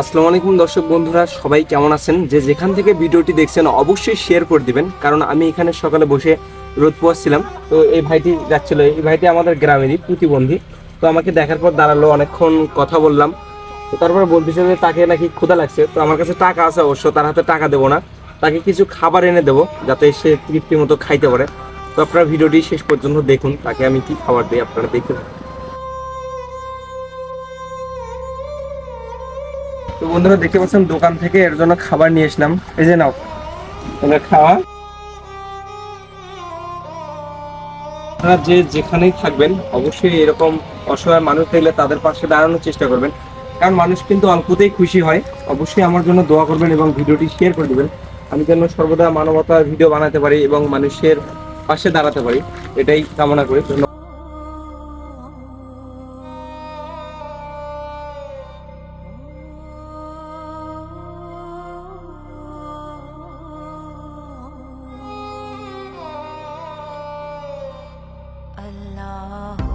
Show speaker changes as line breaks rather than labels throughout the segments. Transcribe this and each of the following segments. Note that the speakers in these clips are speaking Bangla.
আসসালামু আলাইকুম দর্শক বন্ধুরা, সবাই কেমন আছেন? যে যেখান থেকে ভিডিওটি দেখছেন, অবশ্যই শেয়ার করে দিবেন, কারণ আমি এখানে সকালে বসে রোদ পোয়াচ্ছিলাম তো এই ভাইটি যাচ্ছিল, এই ভাইটি আমাদের গ্রামেরই প্রতিবন্ধী। তো আমাকে দেখার পর দাঁড়াল, অনেকক্ষণ কথা বললাম। তো তারপরে বলতেছে যে তাকে নাকি ক্ষুধা লাগছে। তো আমার কাছে টাকা আছে অবশ্য, তার হাতে টাকা দেবো না। তাকে কিছু খাবার এনে দেবো, যাতে সে তৃপ্তি মতো খাইতে পারে। তো আপনারা ভিডিওটি শেষ পর্যন্ত দেখুন, তাকে আমি কি খাবার দিই আপনারা দেখতে তো বন্ধুরা দেখতে পাচ্ছেন, দোকান থেকে এর জন্য খাবার নিয়ে এসলাম। এই যে নাও তোমরা খাওয়া। আপনারা যে যেখানেই থাকবেন, অবশ্যই এরকম অসহায় মানুষ দেখলে তাদের পাশে দাঁড়ানোর চেষ্টা করবেন। কারণ মানুষ কিন্তু অল্পতেই খুশি হয়। অবশ্যই আমার জন্য দোয়া করবেন এবং ভিডিওটি শেয়ার করে দেবেন। আমি যেন সর্বদা মানবতার ভিডিও বানাতে পারি এবং মানুষের পাশে দাঁড়াতে পারি। এটাই কামনা করি। ধন্যবাদ।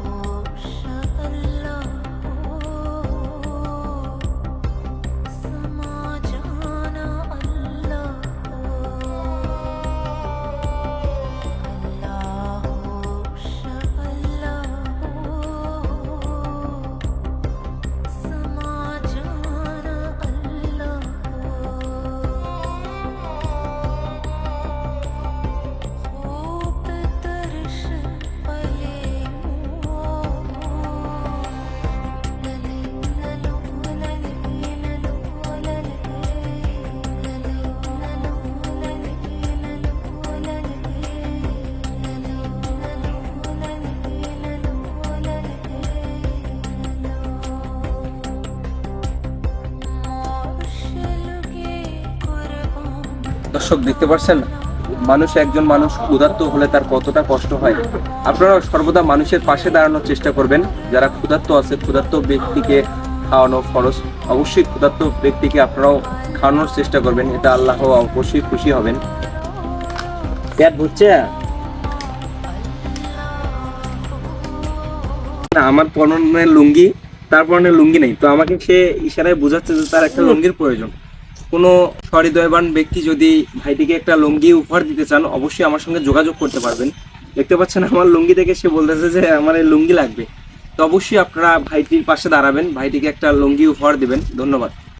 দর্শক দেখতে পাচ্ছেন মানুষ একজন মানুষ ক্ষুধার্ত হলে তার কতটা কষ্ট হয়? আপনারা সর্বদা মানুষের পাশে দাঁড়ানোর চেষ্টা করবেন। যারা ক্ষুধার্ত আছে ক্ষুধার্ত ব্যক্তিকে খাওয়ানো খরচ অবশ্যই ক্ষুধার্ত ব্যক্তিকে আপনারাও খাওয়ানোর চেষ্টা করবেন। এটা আল্লাহ অবশ্যই খুশি হবেন। পেট বুঝছে না আমার পরনের লুঙ্গি তার পরনে লুঙ্গি নেই। তো আমাকে সে ইশারায় বোঝাচ্ছে যে তার একটা লুঙ্গির প্রয়োজন। কোনো সহৃদয়বান ব্যক্তি যদি ভাইটিকে একটা লুঙ্গি উপহার দিতে চান, অবশ্যই আমার সঙ্গে যোগাযোগ করতে পারবেন। দেখতে পাচ্ছেন আমার লুঙ্গি থেকে সে বলতেছে যে, আমার এই লুঙ্গি লাগবে। তো অবশ্যই আপনারা ভাইটির পাশে দাঁড়াবেন, ভাইটিকে একটা লুঙ্গি উপহার দেবেন। ধন্যবাদ।